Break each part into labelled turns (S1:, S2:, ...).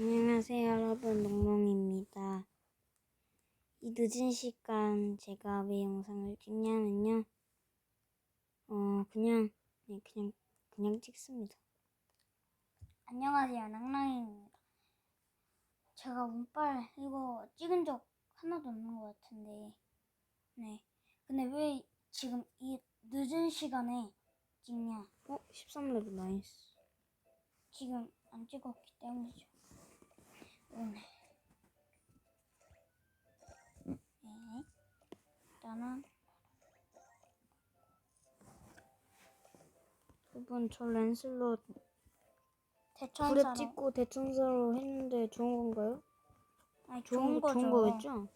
S1: 안녕하세요 여러분 농농입니다. 이 늦은 시간 제가 왜 영상을 찍냐면요. 어 그냥 네, 그냥 그냥 찍습니다.
S2: 안녕하세요, 낭낭입니다. 제가 운빨 이거 찍은 적 하나도 없는 것 같은데, 네. 근데 왜 지금 이 늦은 시간에 찍냐?
S1: 어 13레벨 나이스.
S2: 지금 안 찍었기 때문이죠. 오늘. 네. 일단은
S1: 여러분 저 렌슬로 불에
S2: 대천사로
S1: 찍고 대청소로 했는데 좋은 건가요?
S2: 아니 좋은, 거죠.
S1: 좋은 거겠죠?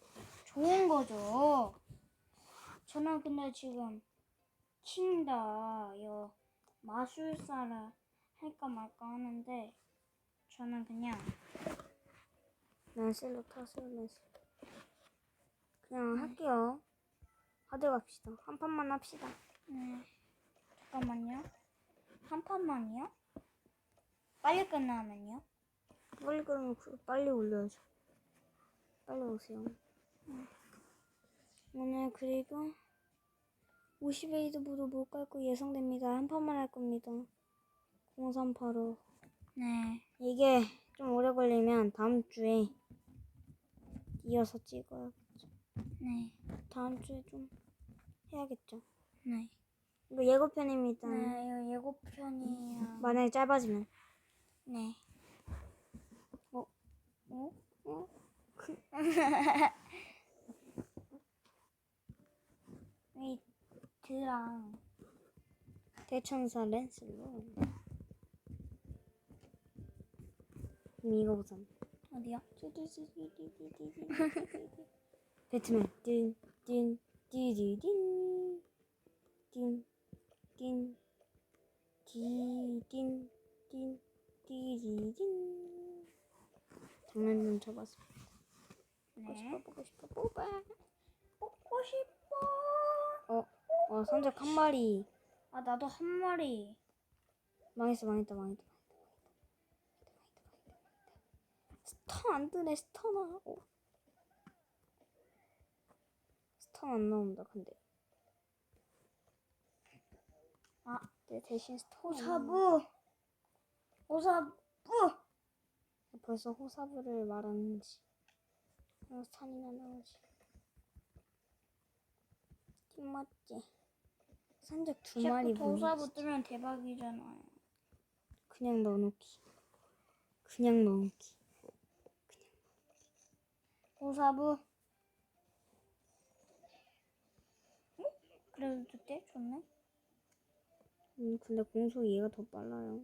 S2: 좋은 거죠. 저는 근데 지금 킨다 여 마술사를 할까 말까 하는데 저는 그냥
S1: 렌슬로 타세요 렌슬로. 그냥 할게요. 하들 갑시다. 한 판만 합시다.
S2: 네 잠깐만요 한 판만요? 빨리 끝나면요?
S1: 빨리 그러면 그- 빨리 올려야죠. 빨리 오세요. 오늘 그리고 50에이드보도 못갈거 예상됩니다. 한 판만 할 겁니다. 0385.
S2: 네
S1: 이게 좀 오래 걸리면 다음 주에 이어서 찍어야겠죠.
S2: 네,
S1: 다음 주에 좀 해야겠죠.
S2: 네.
S1: 이거 예고편입니다.
S2: 네, 이거 예고편이에요.
S1: 만약에 짧아지면.
S2: 네.
S1: 어?
S2: 어?
S1: 어?
S2: 이 드랑
S1: 대천사 렌슬로. 그럼 이거 보자.
S2: 어디요?
S1: 배트맨 띵띵 띠디딘 띵띵 디딘 띵 띠디딘 장난 좀 쳐봤습니다. 보고
S2: 네.
S1: 싶어 보고 싶어 뽑아.
S2: 뽑고 싶어.
S1: 어, 어 선적 한 마리
S2: 아 나도 한 마리.
S1: 망했어 망했다 망했다 망했다 망했다 스턴 안 뜨네 스턴아 어. 스턴 안 나온다 근데 아내 대신 스턴
S2: 오사부. 오사부.
S1: 벌써 호사부를 말하는지 어, 스턴이나 나오지 김맞지 산적 두 마리 보내
S2: 뜨면 대박이잖아요.
S1: 그냥 넣어놓기 그냥 넣어놓기
S2: 오사부. 어? 그래도 그때 좋네.
S1: 음 근데 공속 얘가 더 빨라요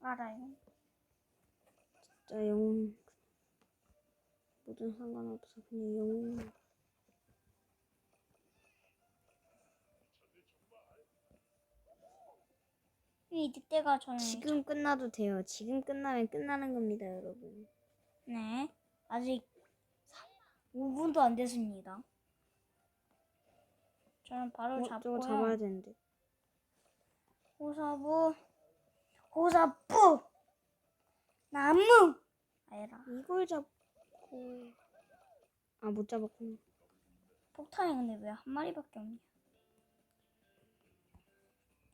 S2: 알아요.
S1: 진짜 영혼 뭐든 상관없어 그냥 영혼
S2: 이 늑대가 저는
S1: 지금 끝나도 돼요 지금 끝나면 끝나는 겁니다 여러분
S2: 네 아직 5분도 안 됐습니다. 저는 바로
S1: 어,
S2: 잡고요.
S1: 저거 잡아야 되는데.
S2: 호사부 호사부! 나무! 아니라.
S1: 이걸 잡고. 아 못 잡았구나.
S2: 폭탄이 근데 왜 한 마리밖에 없냐?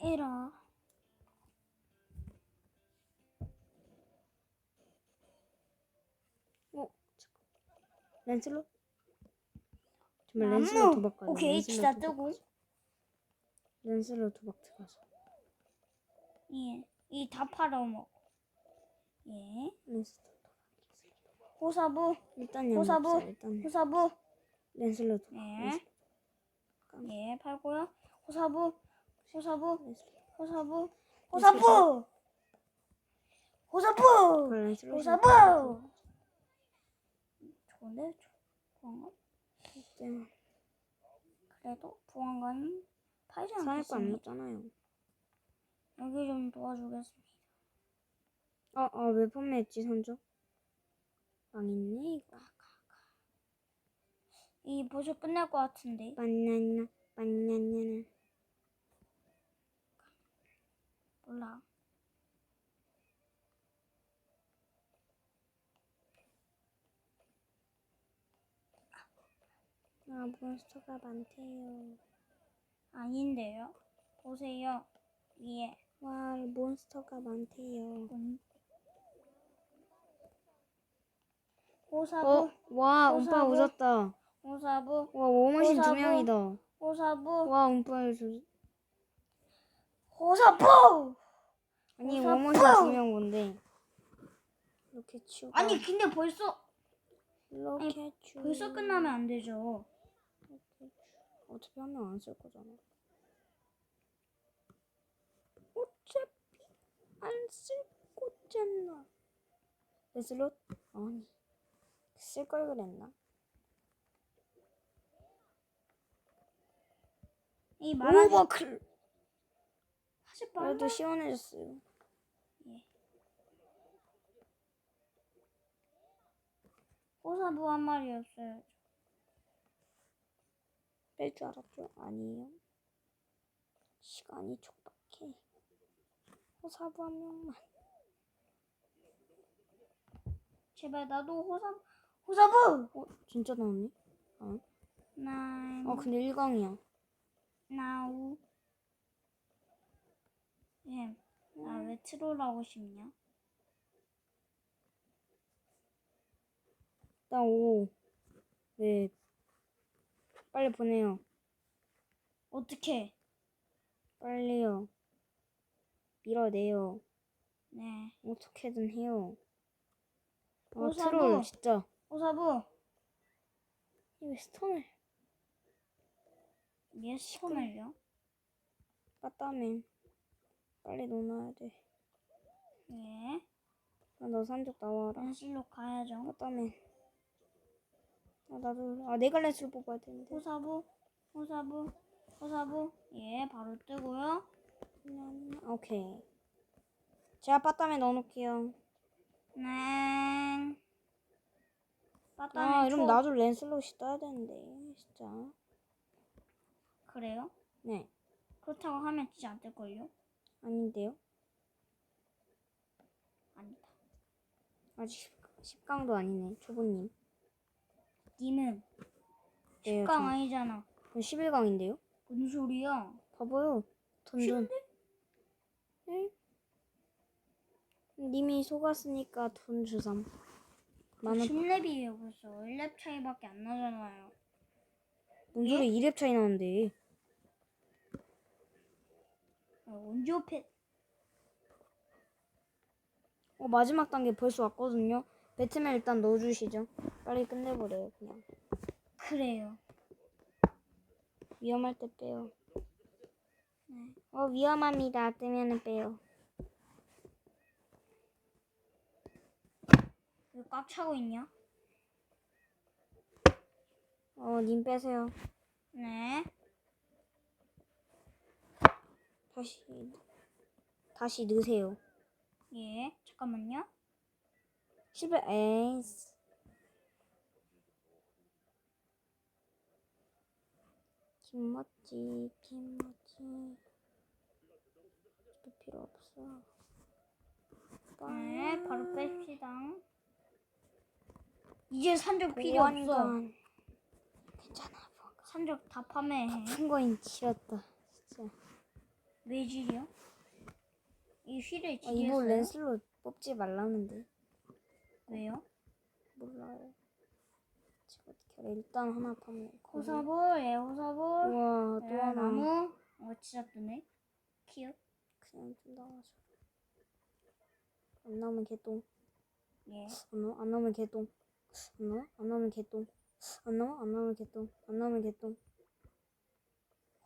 S2: 에라
S1: 랜슬로 정말
S2: 나무!
S1: 랜슬로 도박 가자.
S2: 오케이
S1: 도박
S2: 뜨고.
S1: 랜슬로 도박 들어가자.
S2: 예이 다 팔아먹어 예.
S1: 랜슬로
S2: 호사부.
S1: 일단
S2: 호사부.
S1: 일단
S2: 호사부.
S1: 랜슬로 도박.
S2: 예. 예 팔고요. 호사부. 호사부. 호사부. 호사부! 호사부! 호사부 좋은데 보안관
S1: 일단
S2: 그래도 보안관은 팔지 않겠습니다 여기 좀 도와주겠습니다
S1: 어, 어, 왜 판매했지, 선조? 망했네, 이거.
S2: 이 벌써 끝날 것 같은데
S1: 바나나, 바나나나.
S2: 몰라
S1: 아 몬스터가 많대요.
S2: 아닌데요. 보세요. 위에.
S1: 와 몬스터가 많대요.
S2: 음. 호사부,
S1: 어? 와
S2: 호사부.
S1: 운빨 오졌다.
S2: 호사부,
S1: 와 워머신 두
S2: 호사부.
S1: 명이다.
S2: 호사부,
S1: 와 운빨 저
S2: 호사부!
S1: 아니. 워머신 두 명 뭔데? 이렇게 치고
S2: 아니, 근데 벌써,
S1: 이렇게 치고
S2: 벌써 끝나면 안 되죠.
S1: 어차피 한 명 안 쓸 거잖아. 어차피 안 쓸 거잖아. 레슬롯? 아니 쓸 걸 그랬나?
S2: 이 말하지,
S1: 오버클.
S2: 사실.
S1: 그래도 시원해졌어요.
S2: 호사부 한 마리였어요.
S1: 뺄 줄 알았죠? 아니에요. 시간이 촉박해. 호사부 한 명만.
S2: 제발 나도 호사부, 호사부!
S1: 어 진짜 나왔네? 어,
S2: 나인,
S1: 어 근데 1강이야.
S2: 나우. 예, 나왜 트롤 하고 싶냐?
S1: 나 5. 네. 빨리 보내요.
S2: 어떻게?
S1: 빨리요. 밀어내요.
S2: 네.
S1: 어떻게든 해요. 아,
S2: 호사부.
S1: 트롤, 진짜.
S2: 호사부,
S1: 왜 스톤을
S2: 얘 스톤을요?
S1: 빠따맨. 빨리 넣어놔야 돼.
S2: 예.
S1: 아, 너 산적 나와라.
S2: 렌실로 가야죠.
S1: 빠따맨. 아, 나도, 아, 내가 렌스를 뽑아야 되는데.
S2: 호사부, 호사부, 호사부. 예, 바로 뜨고요.
S1: 아, 오케이. 제가 빠따맨 넣어놓을게요.
S2: 네. 빠따맨
S1: 아, 이러면
S2: 초.
S1: 나도 렌슬롯이 떠야 되는데, 진짜.
S2: 그래요?
S1: 네.
S2: 그렇다고 하면 진짜 안 뜰걸요?
S1: 아닌데요?
S2: 아니다.
S1: 아직 10강도 아니네, 초보님.
S2: 님은
S1: 네,
S2: 10강 아니잖아.
S1: 11강인데요?
S2: 무슨 소리야?
S1: 봐봐요. 돈 돈. 응? 님이 속았으니까 돈 주삼. 만 원.
S2: 10렙이에요 벌써. 1렙 차이밖에 안 나잖아요.
S1: 뭔 소리 2렙 차이 나는데.
S2: 어, 원조 펫.
S1: 어, 마지막 단계 벌써 왔거든요. 배트맨 일단 넣어주시죠. 빨리 끝내버려요, 그냥.
S2: 그래요.
S1: 위험할 때 빼요.
S2: 네.
S1: 어, 위험합니다. 뜨면은 빼요.
S2: 왜 꽉 차고 있냐?
S1: 어, 님 빼세요.
S2: 네.
S1: 다시, 다시 넣으세요.
S2: 예. 잠깐만요.
S1: 11, 에이스. 김멋지, 김멋지. 또 필요 없어.
S2: 네. 바로 뺍시다. 이제 산적 필요 없어.
S1: 보안관. 괜찮아.
S2: 산적 다 파매해.
S1: 큰 거인 지렸다. 진짜.
S2: 왜 지려? 이 휠을
S1: 아, 이거
S2: 지겠어요?
S1: 렌슬로 뽑지 말라는데.
S2: 왜요?
S1: 몰라요. 지금 어떻게? 일단 하나 파면.
S2: 호사볼, 예, 호사볼.
S1: 우와, 또
S2: 예,
S1: 하나.
S2: 나무. 어, 진짜 뜨네. 키읔.
S1: 그냥 좀 나와줘. 안 나오면 개똥.
S2: 예.
S1: 안 나와? 안 나오면 개똥. 안 나와? 안 나오면 개똥. 안 나와? 안 나오면 개똥. 안 나오면 개똥.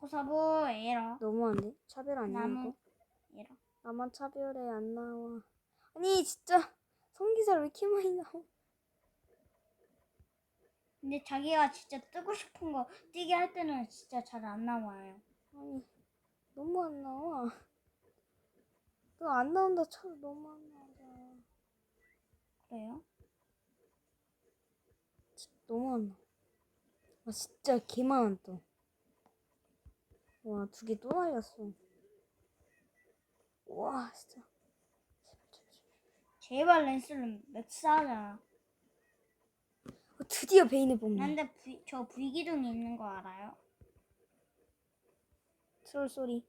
S2: 호사볼, 에러.
S1: 너무한데? 차별 아니야
S2: 나무.
S1: 이거?
S2: 에러.
S1: 나만 차별해 안 나와. 아니 진짜 성기사 왜 이렇게 많이 나와?
S2: 근데 자기가 진짜 뜨고 싶은 거 뛰게 할 때는 진짜 잘 안 나와요.
S1: 아니 너무 안 나와. 너 안 나온다 쳐도 너무 안 나와.
S2: 그래요?
S1: 너무 안 나와. 아 진짜 개만 안 떠. 와두 개 또 날렸어. 와 진짜.
S2: 제발 렌스는 맥스 하자.
S1: 어, 드디어 베인을 뽑네.
S2: 근데 V, 저 V 기둥이 있는 거 알아요?
S1: 트롤 소리.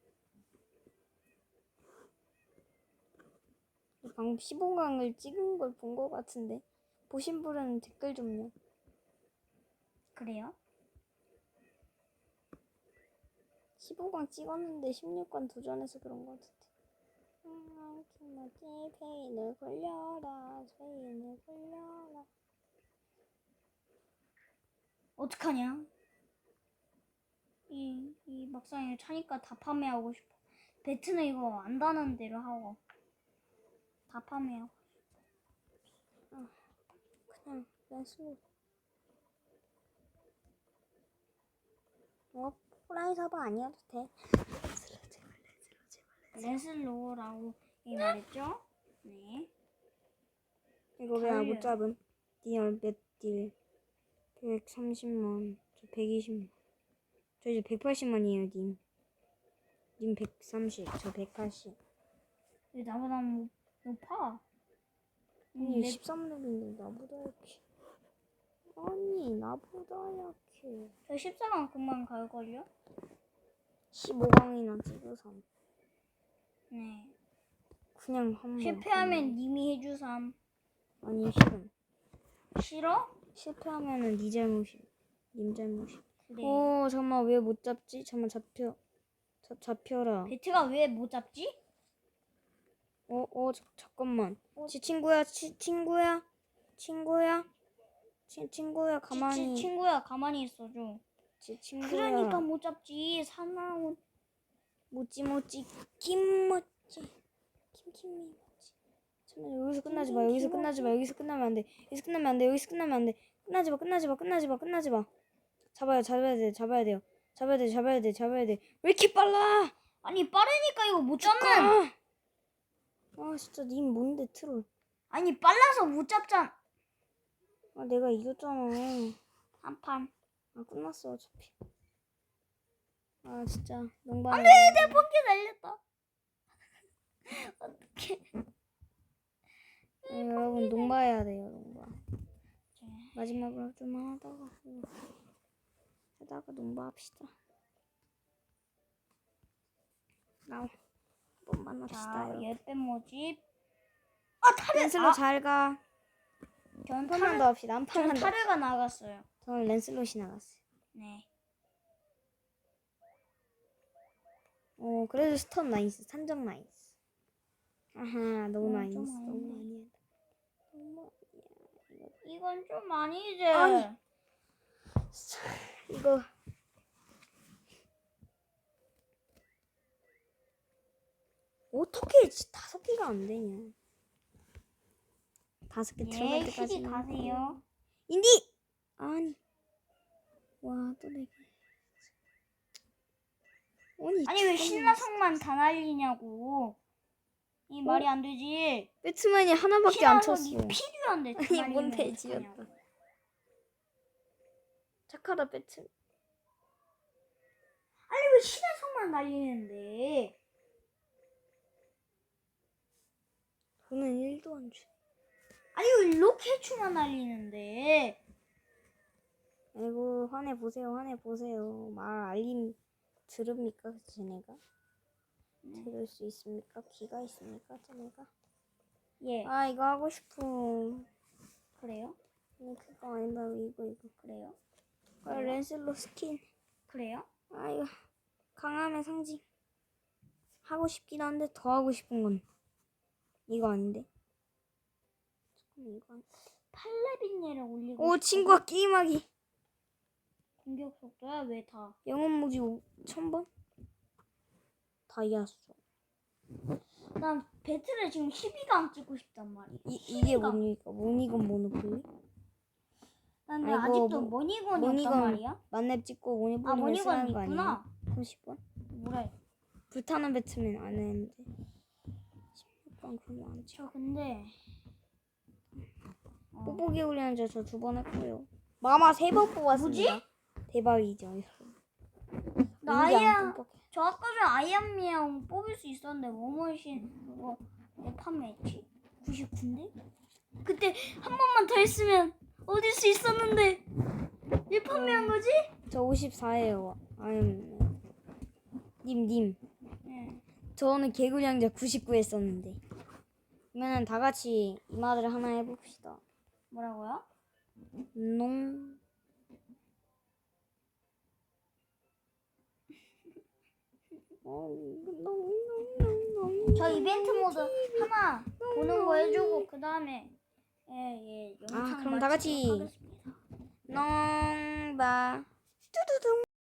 S1: 방금 15강을 찍은 걸 본 것 같은데 보신 분은 댓글 좀요.
S2: 그래요?
S1: 15강 찍었는데 16강 도전해서 그런 것 같은데. 아, 김어지 페인을 굴려라, 페인을 굴려라.
S2: 어떡하냐? 이, 이 막상 이거 차니까 다 판매하고 싶어. 배트는 이거 안다는 대로 하고 다 판매하고.
S1: 그냥 렌스로. 뭐 호랑이 사바 아니어도 돼.
S2: 렌슬로우라고 이 말했죠? 네.
S1: 이거 왜안
S2: 달려.
S1: 못 잡음? 딜몇 딜? 130만, 저 120만. 저 이제 180만이에요, 님. 님 130, 저 180.
S2: 왜 나보다 못- 높아?
S1: 아니,
S2: 내-
S1: 13렙인데 나보다 약해. 아니, 나보다 약해.
S2: 저 14강 금방 갈걸요?
S1: 15강이나 찍어서
S2: 네.
S1: 그냥 한 번.
S2: 실패하면 님이 해주삼.
S1: 아니, 싫음.
S2: 싫어?
S1: 실패하면은 네 잘못이. 님 잘못이.
S2: 그래.
S1: 어, 잠깐만, 왜 못 잡지? 잠깐만, 잡혀. 잡, 잡혀라.
S2: 배트가 왜 못 잡지?
S1: 어, 어, 자, 잠깐만.
S2: 어?
S1: 치, 친구야, 치, 친구야, 친구야, 치, 친구야,
S2: 치-
S1: 가만히.
S2: 치, 친구야 가만히 있어줘.
S1: 치, 친구야.
S2: 그러니까 못 잡지. 사나운
S1: 모찌 모찌 김모찌 김김미 모찌. 잠깐만 여기서 끝나지 마. 여기서 끝나지 마. 여기서 끝나면 안 돼. 여기서 끝나면 안 돼. 여기서 끝나면 안 돼. 끝나지 마. 끝나지 마. 끝나지 마. 끝나지 마. 잡아요. 잡아야 돼. 잡아야 돼요. 잡아야 돼. 잡아야 돼. 잡아야 돼. 왜 이렇게 빨라?
S2: 아니 빠르니까 이거 못 잡는.
S1: 아, 아 진짜 님 뭔데 트롤?
S2: 아니 빨라서 못 잡잖아.
S1: 아 내가 이겼잖아.
S2: 한 판.
S1: 아 끝났어 어차피. 아 진짜 농반.
S2: 안돼 내 번개 날렸다. 어떡해.
S1: 아, 여러분 농바해야 돼요 농바. 마지막으로 좀 하다가 하다가 농바합시다. 나한번 만납시다.
S2: 자
S1: 여러분.
S2: 열배 모집. 아 타르.
S1: 렌슬로
S2: 아,
S1: 잘 가.
S2: 저는
S1: 한판
S2: 타르.
S1: 더 합시다. 한 판만 더.
S2: 타르가 나갔어요.
S1: 저는 렌슬롯이 나갔어요.
S2: 네.
S1: 어 그래도 스턴 나이스, 산정 나이스. 아하 너무
S2: 어,
S1: 나이스,
S2: 좀
S1: 너무. 많이 했다. 너무.
S2: 이건 좀 아니지.
S1: 아니. 이거 어떻게 지- 다섯 개가 안 되냐? 다섯 개 들어갈
S2: 예,
S1: 때까지
S2: 시리 가세요.
S1: 인디 아니 와 또 네 개. 아니
S2: 왜. 신나성만 다 날리냐고. 이 말이 안 되지.
S1: 배트맨이 하나밖에 안 쳤어.
S2: 필요한데. 다
S1: 아니
S2: 날리면
S1: 뭔. 돼지였다. 착하다 배트.
S2: 아니 왜 신나성만 날리는데.
S1: 돈은 1도 안 줘.
S2: 아니 왜 로켓추만 날리는데.
S1: 아이고 화내 보세요 화내 보세요 말 알림 들읍니까 쟤네가
S2: 네.
S1: 들을 수 있습니까 귀가 있습니까 쟤네가
S2: 예.
S1: 아 이거 하고 싶어
S2: 그래요?
S1: 아니 그거 아니다 이거 이거
S2: 그래요?
S1: 아, 렌슬로 스킨
S2: 그래요?
S1: 아 이거 강함의 상징 하고 싶긴 한데 더 하고 싶은 건 이거 아닌데 잠깐만 이거 아니...
S2: 팔레빈예를 올리고
S1: 오
S2: 싶어.
S1: 친구가 게임하기
S2: 공격 속도야 왜 다?
S1: 영혼 무지 1000번 다이아수
S2: 난 배틀을 지금 12강 찍고 싶단 말이야.
S1: 이, 이게
S2: 12강.
S1: 뭡니까 모니건 모노폴리
S2: 난
S1: 아이고,
S2: 아직도
S1: 모-
S2: 머니건이
S1: 모니건
S2: 없단 말이야.
S1: 만렙 찍고
S2: 아
S1: 쓰는 거 아니에요?
S2: 있구나.
S1: 30번?
S2: 뭐래?
S1: 불타는 배트맨 안 했는데 16번 그러면 안 찍어
S2: 저 근데 어,
S1: 뽀뽀기 훈련자 저두 번 했고요 마마 세 번 뽑았습니다 대박이죠
S2: 나.
S1: 끔뻑해.
S2: 저 아까 전에 아이언미랑 뽑을 수 있었는데 워머신 그거 내 판매했지? 99인데? 그때 한 번만 더 했으면 어딜 수 있었는데 왜 판매한 거지?
S1: 저 54예요. 아니, 님, 님.
S2: 네.
S1: 저는 개구리 왕자 99 했었는데. 그러면 다 같이 이 말을 하나 해봅시다.
S2: 뭐라고요?
S1: 농.
S2: 저 이벤트 모드 하나 보는 거 해주고 그 다음에 예예 영상
S1: 아, 그럼 다 같이. 농바. 뚜두둥.